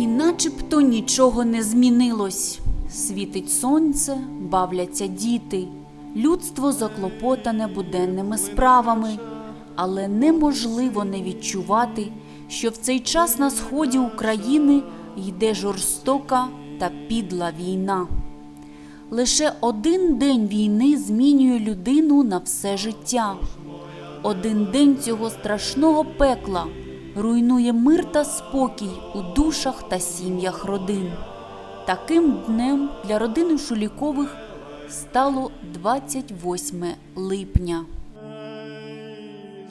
І начебто нічого не змінилось. Світить сонце, бавляться діти, людство заклопотане буденними справами, але неможливо не відчувати, що в цей час на сході України йде жорстока та підла війна. Лише один день війни змінює людину на все життя. Один день цього страшного пекла руйнує мир та спокій у душах та сім'ях родин. Таким днем для родини Шулікових стало 28 липня.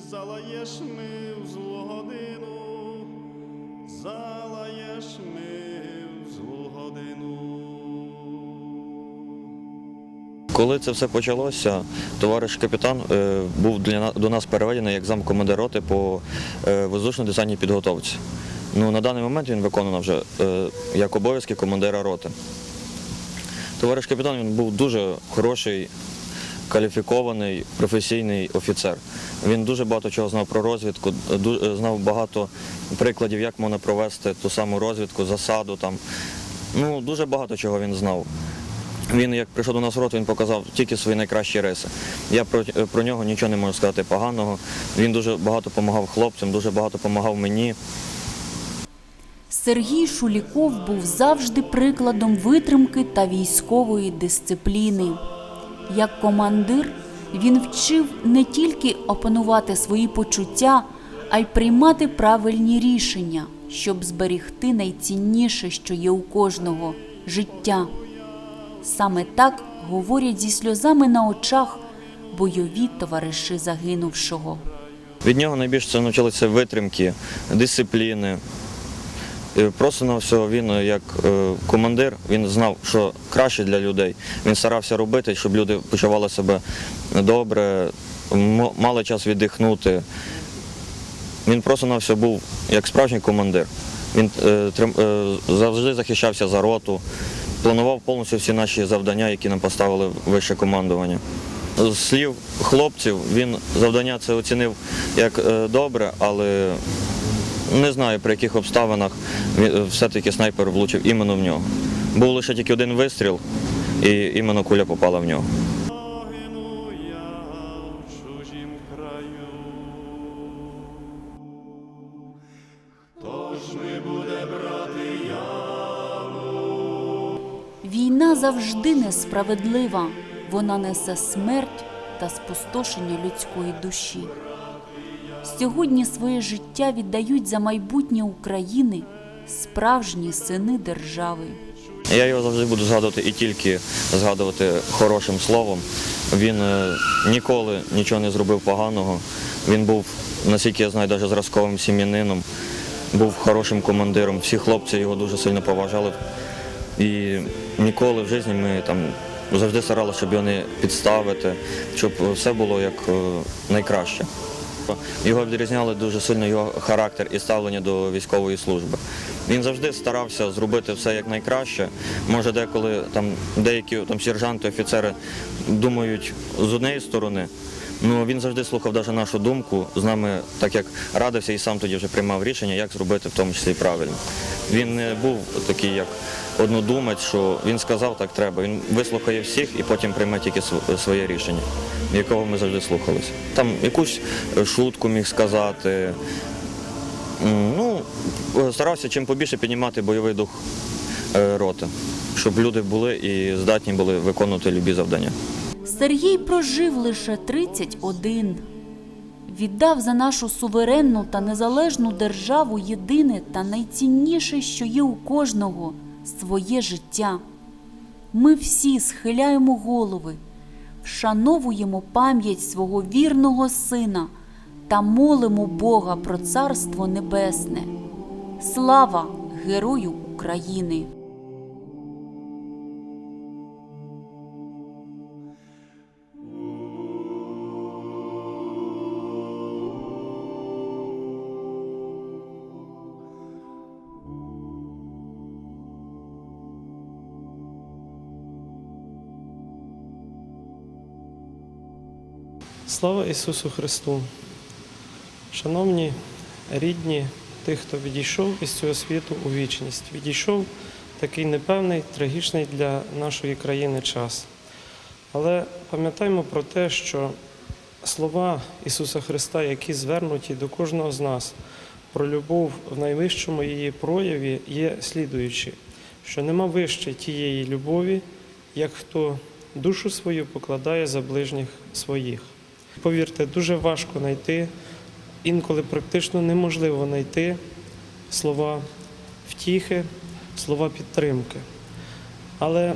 Залаєш Коли це все почалося, товариш капітан е, був до нас переведений як замкомандир роти по е, воздушно-десантній підготовці. Ну, на даний момент він виконував вже е, як обов'язки командира роти. Товариш капітан був дуже хороший, кваліфікований, професійний офіцер. Він дуже багато чого знав про розвідку, знав багато прикладів, як можна провести ту саму розвідку, засаду. Там. Ну, дуже багато чого він знав. Він, як прийшов до нас в рот, він показав тільки свої найкращі риси. Я про, про нього нічого не можу сказати поганого. Він дуже багато допомагав хлопцям, дуже багато допомагав мені. Сергій Шуліков був завжди прикладом витримки та військової дисципліни. Як командир він вчив не тільки опанувати свої почуття, а й приймати правильні рішення, щоб зберігти найцінніше, що є у кожного життя. Саме так говорять зі сльозами на очах бойові товариші загинувшого. Від нього найбільше навчилися витримки, дисципліни. Просто на все він е, як е, командир, він знав, що краще для людей. Він старався робити, щоб люди почували себе добре, мали час віддихнути. Він просто на все був як справжній командир. Він е, завжди захищався за роту, планував повністю всі наші завдання, які нам поставили вище командування. З слів хлопців він завдання це оцінив як е, добре, але не знаю при яких обставинах е, все-таки снайпер влучив іменно в нього. Був лише тільки один вистріл, і іменно куля попала в нього. Завжди несправедлива, вона несе смерть та спустошення людської душі. Сьогодні своє життя віддають за майбутнє України справжні сини держави. Я його завжди буду згадувати і тільки згадувати хорошим словом. Він е, ніколи нічого не зробив поганого. Він був, наскільки я знаю, навіть зразковим сім'янином, був хорошим командиром. Всі хлопці його дуже сильно поважали. І ніколи в житті ми там завжди старалися, щоб його не підставити, щоб все було як е, найкраще. Його відрізняли дуже сильно його характер і ставлення до військової служби. Він завжди старався зробити все як найкраще. Може, деколи там деякі там сержанти, офіцери думають з однієї сторони. Ну він завжди слухав навіть нашу думку, з нами так як радився і сам тоді вже приймав рішення, як зробити в тому числі правильно. Він не був такий, як однодумець, що він сказав, так треба. Він вислухає всіх і потім прийме тільки своє рішення, якого ми завжди слухалися. Там якусь шутку міг сказати. Ну, старався чим побільше піднімати бойовий дух е, роти, щоб люди були і здатні були виконувати любі завдання. Сергій прожив лише 31. Віддав за нашу суверенну та незалежну державу єдине та найцінніше, що є у кожного своє життя. Ми всі схиляємо голови, вшановуємо пам'ять свого вірного сина та молимо Бога про Царство Небесне. Слава Герою України! Слава Ісусу Христу! Шановні рідні тих, хто відійшов із цього світу у вічність. Відійшов такий непевний, трагічний для нашої країни час. Але пам'ятаємо про те, що слова Ісуса Христа, які звернуті до кожного з нас, про любов в найвищому її прояві є слідуючі, що нема вище тієї любові, як хто душу свою покладає за ближніх своїх. Повірте, дуже важко знайти, інколи практично неможливо знайти слова втіхи, слова підтримки. Але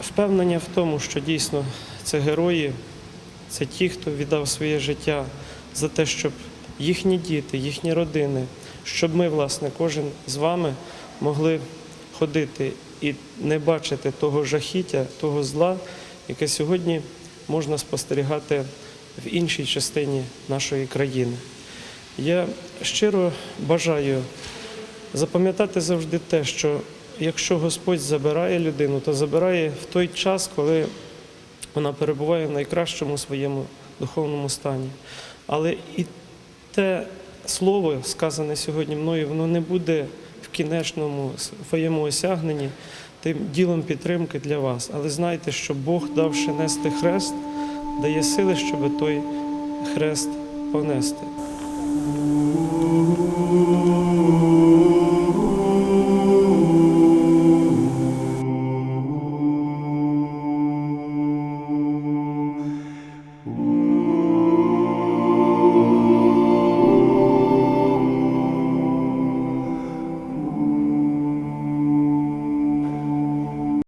впевнення в тому, що дійсно це герої, це ті, хто віддав своє життя за те, щоб їхні діти, їхні родини, щоб ми, власне, кожен з вами могли ходити і не бачити того жахіття, того зла, яке сьогодні можна спостерігати в іншій частині нашої країни. Я щиро бажаю запам'ятати завжди те, що якщо Господь забирає людину, то забирає в той час, коли вона перебуває в найкращому своєму духовному стані. Але і те слово, сказане сьогодні мною, воно не буде в кінечному своєму осягненні тим ділом підтримки для вас. Але знайте, що Бог, давши нести хрест, дає сили, щоб той хрест понести.